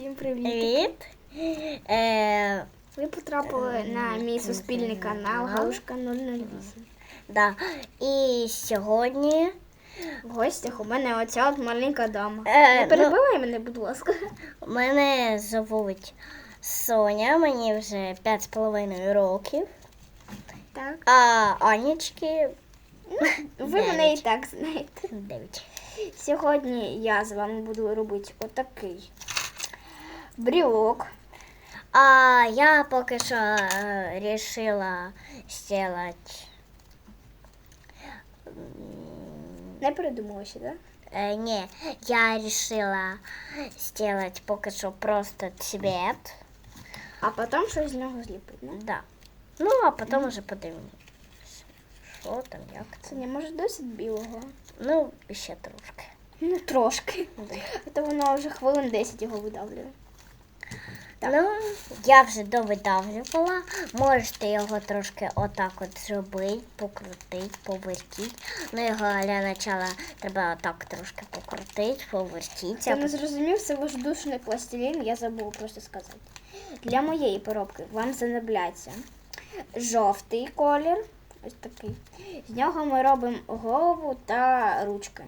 Всім привіт! Привіт. Е, Ви потрапили на мій суспільний канал Галушка 008. да. І сьогодні В гостях у мене оця от маленька дама. Е, Не ну- перебивай мене, будь ласка. мене звуть Соня, мені вже 5,5 років. Так. А Анічки Ви мене і так знаєте. 9. Сьогодні я з вами буду робити отакий брілок. А я поки що е, рішила сделать. Не передумалося, так? Е, ні, я решила сделать поки що просто цвет. А потім щось з нього зліпити. Ну? Да. Ну, а потім уже подивимось. Що там, як це. Це не може досить білого. Ну, ще трошки. Ну, трошки. Да. А то воно вже хвилин 10 його видавлює. Так. Ну, я вже довидавлювала. Можете його трошки отак от зробити, покрутити, повертіть. Ну, його для начала треба отак трошки покрутити, повертити. Це не зрозумів, це воздушний пластилін, я забула просто сказати. Для моєї поробки вам знадобляться жовтий колір, ось такий. З нього ми робимо голову та ручки.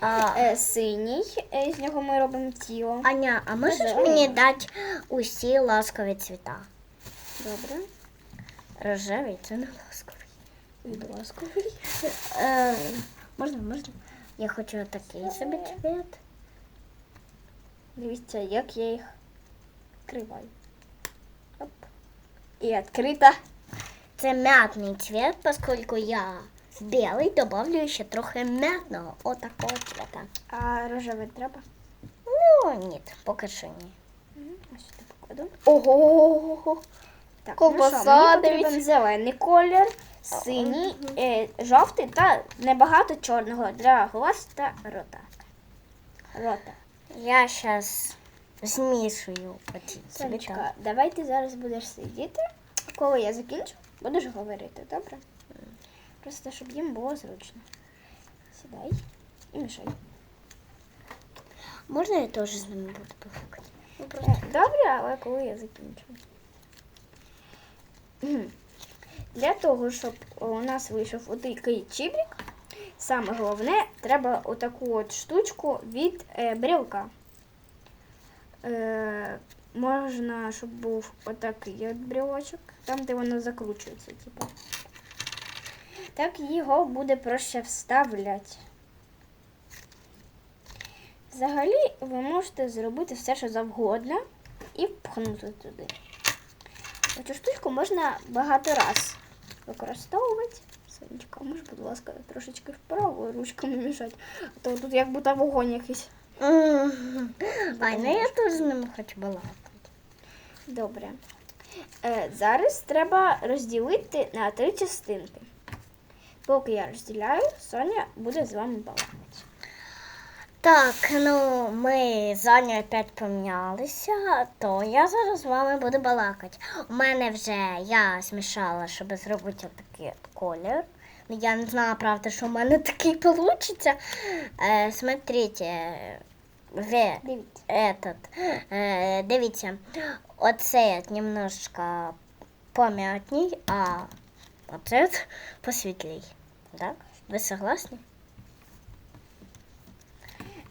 А, Е, синій, е, з нього ми робимо тіло. Аня, а можеш Зелений. мені дати усі ласкові цвіта? Добре. Рожевий це не ласковий. Будь ласковий. Е, можна, можна? Я хочу такий собі цвіт. Дивіться, як я їх відкриваю. Оп. І відкрита. Це мятний цвет, поскольку я в білий добавлю ще трохи мятного отакого цвета. А рожевий треба? Ну, ні, поки що ні. Ось сюди покладу. Ого! Так, Ковбаса, ну що, мені потрібен зелений колір, синій, е, жовтий та небагато чорного для глаз та рота. Рота. Я зараз змішую оці цвіта. Давай ти зараз будеш сидіти. Коли я закінчу, будеш говорити, добре? Просто щоб їм було зручно. Сідай і мішай. Можна я теж з ними буду пофукати? Ну, просто. Добре, але коли я закінчу. Для того, щоб у нас вийшов отакий чібрик, саме головне, треба отаку от штучку від е, брілка. Е, можна, щоб був отакий от брілочок, там, де воно закручується, типу. Так його буде проще вставляти. Взагалі, ви можете зробити все, що завгодно, і впхнути туди. Цю штучку можна багато раз використовувати. Сонечка, може, будь ласка, трошечки вправо ручками мішати, а то тут як будто вогонь якийсь. Мгм. Ай, ну я теж з ними хочу балакати. Добре. Е, зараз треба розділити на три частинки. Поки я розділяю, Соня буде з вами балакати. Так, ну ми з Анею опять помінялися, то я зараз з вами буду балакати. У мене вже я змішала, щоб зробити отакий от колір. Ну, Я не знала, правда, що в мене такий вийде. Е, смотрите, ви Дивіться. этот, е, дивіться, оцей немножко пом'ятній, а оцей от посвітлій. Так? Ви согласні?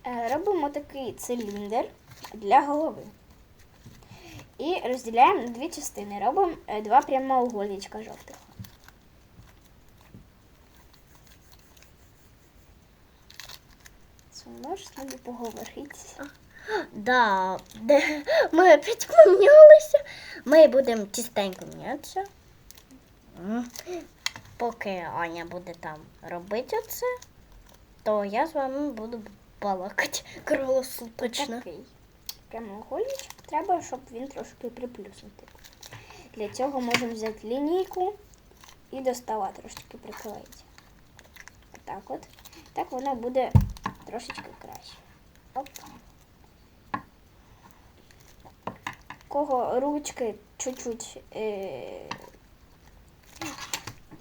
Е, Робимо такий циліндр для голови. І розділяємо на дві частини. Робимо е, два прямоугольничка жовтих. Це Можеш з ними поговорити? Да, ми опять помінялися. Ми будемо чистенько мінятися. Поки Аня буде там робити оце, то я з вами буду балакати круглосуточно. Такий прямоугольничок. Треба, щоб він трошки приплюснутий. Для цього можемо взяти лінійку і до стола трошки приклеїти. Отак от. Так воно буде трошечки краще. Оп. Кого ручки чуть-чуть е-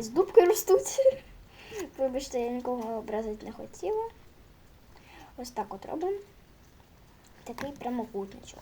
з дубки ростуть. Вибачте, я нікого образити не хотіла. Ось так от робимо. такий прямокутничок.